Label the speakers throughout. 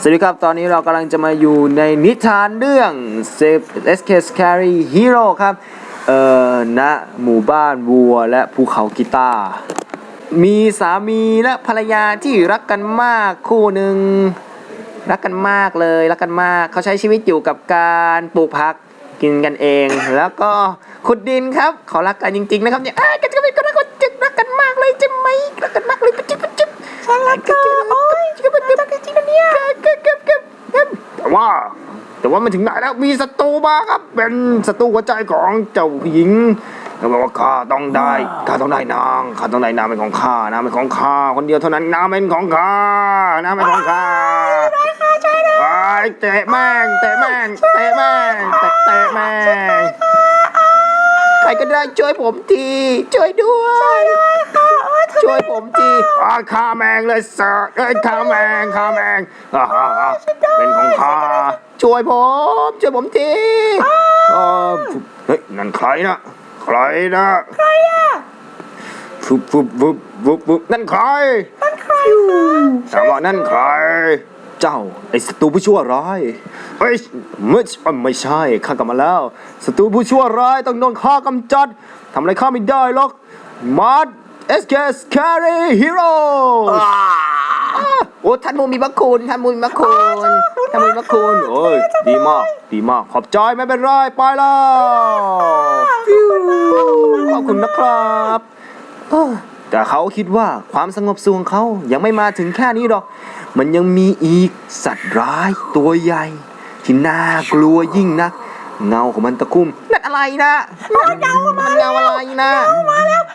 Speaker 1: สวัสดีครับ ตอนนี้เรากำลังจะมาอยู่ในนิทานเรื่อง Save SK Scary Hero ครับ เอ่อณหมู่บ้านวัวและภูเขากีตาร์มีสามีและภรรยาที่รักกันมากคู่หนึ่ง รักกันมากเลย รักกันมากเขาใช้ชีวิตอยู่กับการปลูกผักกินกันเอง แล้วก็ขุดดินครับเขารักกันจริงๆนะครับเนี่ยอ้ายกันก็ไม่ก็รักกันจึงรักกันมากเลยใช่ไหมรักกันมากเลยปะจิ๊บปะจิ๊บฉันรักเธอโอ้ เนี่ยเก็บเก็บเก็บเก็บแต่ว่า แต่ว่ามันถึงไหนแล้วมีศัตรูมาครับ เป็นศัตรูหัวใจของเจ้าหญิงเขาบอกว่าข้าต้องได้ข้าต้องได้นางข้าต้องได้นางเป็นของข้านางเป็นของข้าคนเดียวเท่านั้นนางเป็นของข้านางเป็นของข้าไอ้เตะแม่งเตะแม่งเตะแม่งเตะเตะแม่งใครก็ได้ช่วยผมทีช่วยด้วย ช่วยผมทีอ่าฆ่าแมงเลยเสิร์ฟเอ้ยฆ่าแมงฆ่าแมงอ่าอ่าอ่าเป็นของข้าช่วยผม ช่วยผมทีอ่าเฮ้ยนั่นใครนะใครนะใครอะฟุบฟุบฟุบฟุบฟุบนั่นใครถามว่านั่นใคร เจ้าไอ้ศัตรูผู้ชั่วร้ายเฮ้ยไม่ใช่ไม่ใช่ข้ากลับมาแล้วศัตรูผู้ชั่วร้ายต้องโดนข้ากำจัดทำอะไรข้าไม่ได้หรอกมาด SK Scary Hero โอ้ท่านมูมีพระคุณท่านมูมีพระคุณท่านมูมีพระคุณโอ้ยดีมากดีมากขอบใจไม่เป็นไรไปแล้วฟิวขอบคุณนะครับเอ้อแต่เขาคิดว่าความสงบสุขของเขายังไม่มาถึงแค่นี้หรอก มันยังมีอีกสัตว์ร้ายตัวใหญ่ที่น่ากลัวยิ่งนัก เงาของมันตะคุ่มนั่นอะไรนะมันเงามันเงาอะไรนะ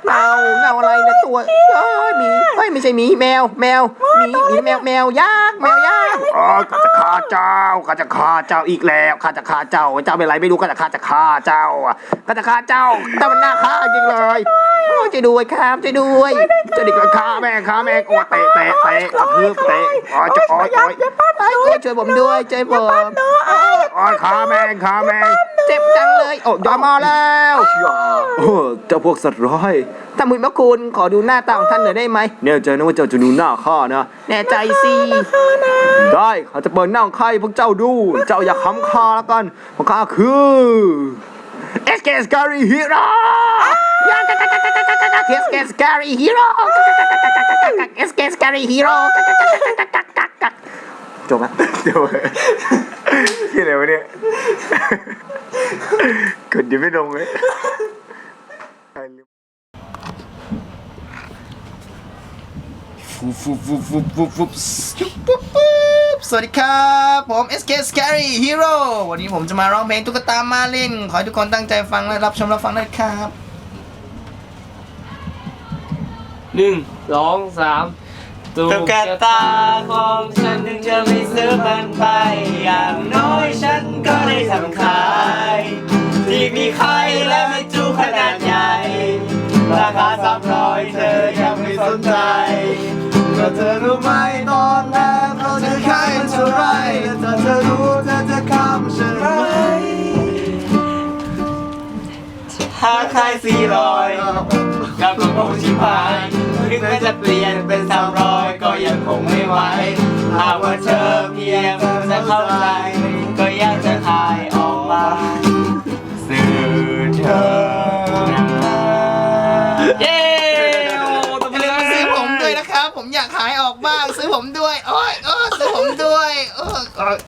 Speaker 1: เงาเงาอะไรนะตัวเอ้ยหมีเฮ้ยไม่ใช่หมีแมวแมวหมีหมีแมวแมวยักษ์แมวยักษ์อ๋อข้าจะฆ่าเจ้าข้าจะฆ่าเจ้าอีกแล้วข้าจะฆ่าเจ้าเจ้าเป็นไรไม่รู้ข้าจะฆ่าจะฆ่าเจ้าอะข้าจะฆ่าเจ้าแต่มันน่าฆ่าจริงเลยโอ้ยช่วยด้วยครับช่วยด้วยเจะดิกฆ่าแม่ฆ่าแม่โอ้เตะเตะเตะกระทืบเตะอ๋อจะโอ้ยโอ้ยโอ้ยช่วยผมด้วยช่วยผมอ๋อฆ่าแม่ฆ่าแม่ เจ็บจังเลย โอ้ยอมมาแล้วโอ้เจ้าพวกสัตว์ร้ายถ้ามุนมะคุณขอดูหน้าตาของท่านหน่อยได้ไหมแน่ใจนะว่าเจ้าจะดูหน้าข้านะแน่ใจสิได้ข้าจะเปิดหน้าของข้าให้พวกเจ้าดู เจ้าอย่าค้ำข้าแล้วกันเพราะข้าคือ SK Scary Hero SK Scary Hero SK Scary Hero จบไหม
Speaker 2: เดี๋ยวที่ไหนวะเนี่ย กดยังไม่ลงเลยฟุบฟุบฟุบฟุบฟุบฟุบ
Speaker 1: ปุ๊บปุ๊บปุ๊บสวัสดีครับ ผม SK Scary Hero วันนี้ผมจะมาร้องเพลงตุ๊กตามาเล่น ขอให้ทุกคนตั้งใจฟังและรับชมรับฟังด้วยครับ
Speaker 3: หนึ่งสองสามตุ๊กตาของฉันถึงจะไม่ซื้อมันไป อย่างน้อยฉันก็ได้ทำขา อยเธอยังไม่สนใจก็เธอรู้ไหมตอนแรกเราจะขายมันเท่าไรแต่ถ้าเธอรู้เธอจะข้ามฉันไหมหาขายสี่ร้อยกับกระโปรงชิบหายถึงแม้จะเปลี่ยนเป็นสามร้อยก็ยังคงไม่ไหวหากว่าเธอเพียงจะเข้าใจาก
Speaker 1: ขายออกบ้างซื้อผมด้วยโอ้ยโอ้ซื้อผมด้วยโอ้ย